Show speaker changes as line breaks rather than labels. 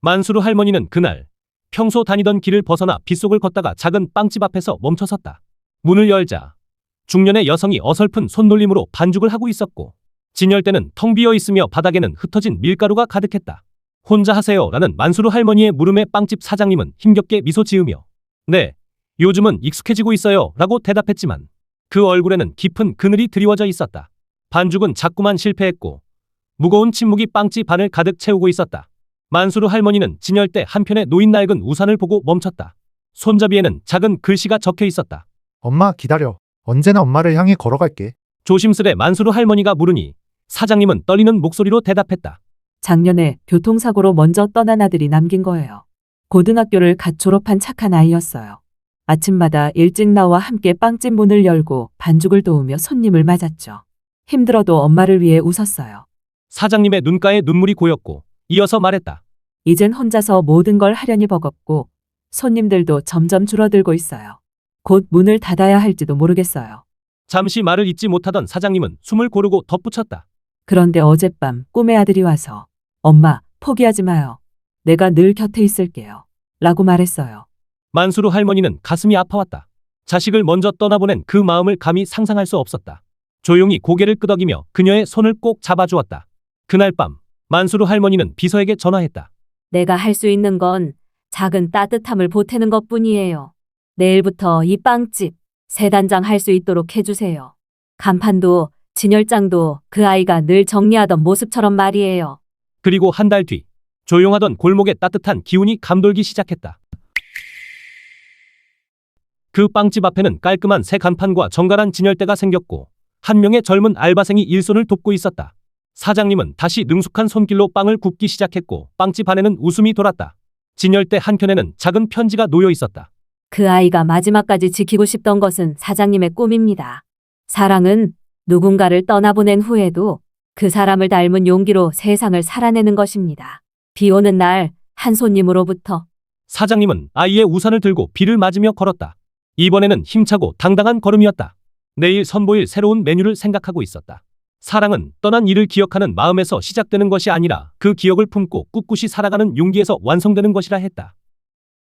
만수르 할머니는 그날 평소 다니던 길을 벗어나 빗속을 걷다가 작은 빵집 앞에서 멈춰섰다. 문을 열자 중년의 여성이 어설픈 손놀림으로 반죽을 하고 있었고 진열대는 텅 비어 있으며 바닥에는 흩어진 밀가루가 가득했다. 혼자 하세요 라는 만수르 할머니의 물음에 빵집 사장님은 힘겹게 미소 지으며 네, 요즘은 익숙해지고 있어요 라고 대답했지만 그 얼굴에는 깊은 그늘이 드리워져 있었다. 반죽은 자꾸만 실패했고 무거운 침묵이 빵집 반을 가득 채우고 있었다. 만수르 할머니는 진열대 한편에 놓인 낡은 우산을 보고 멈췄다. 손잡이에는 작은 글씨가 적혀 있었다.
엄마 기다려. 언제나 엄마를 향해 걸어갈게.
조심스레 만수르 할머니가 물으니 사장님은 떨리는 목소리로 대답했다.
작년에 교통사고로 먼저 떠난 아들이 남긴 거예요. 고등학교를 갓 졸업한 착한 아이였어요. 아침마다 일찍 나와 함께 빵집 문을 열고 반죽을 도우며 손님을 맞았죠. 힘들어도 엄마를 위해 웃었어요.
사장님의 눈가에 눈물이 고였고 이어서 말했다.
이젠 혼자서 모든 걸 하려니 버겁고 손님들도 점점 줄어들고 있어요. 곧 문을 닫아야 할지도 모르겠어요.
잠시 말을 잇지 못하던 사장님은 숨을 고르고 덧붙였다.
그런데 어젯밤 꿈의 아들이 와서 엄마 포기하지 마요. 내가 늘 곁에 있을게요. 라고 말했어요.
만수르 할머니는 가슴이 아파왔다. 자식을 먼저 떠나보낸 그 마음을 감히 상상할 수 없었다. 조용히 고개를 끄덕이며 그녀의 손을 꼭 잡아주었다. 그날 밤 만수르 할머니는 비서에게 전화했다.
내가 할 수 있는 건 작은 따뜻함을 보태는 것 뿐이에요. 내일부터 이 빵집 세 단장 할 수 있도록 해주세요. 간판도 진열장도 그 아이가 늘 정리하던 모습처럼 말이에요.
그리고 한 달 뒤 조용하던 골목에 따뜻한 기운이 감돌기 시작했다. 그 빵집 앞에는 깔끔한 새 간판과 정갈한 진열대가 생겼고 한 명의 젊은 알바생이 일손을 돕고 있었다. 사장님은 다시 능숙한 손길로 빵을 굽기 시작했고 빵집 안에는 웃음이 돌았다. 진열대 한켠에는 작은 편지가 놓여 있었다.
그 아이가 마지막까지 지키고 싶던 것은 사장님의 꿈입니다. 사랑은 누군가를 떠나보낸 후에도 그 사람을 닮은 용기로 세상을 살아내는 것입니다. 비 오는 날 한 손님으로부터
사장님은 아이의 우산을 들고 비를 맞으며 걸었다. 이번에는 힘차고 당당한 걸음이었다. 내일 선보일 새로운 메뉴를 생각하고 있었다. 사랑은 떠난 이를 기억하는 마음에서 시작되는 것이 아니라 그 기억을 품고 꿋꿋이 살아가는 용기에서 완성되는 것이라 했다.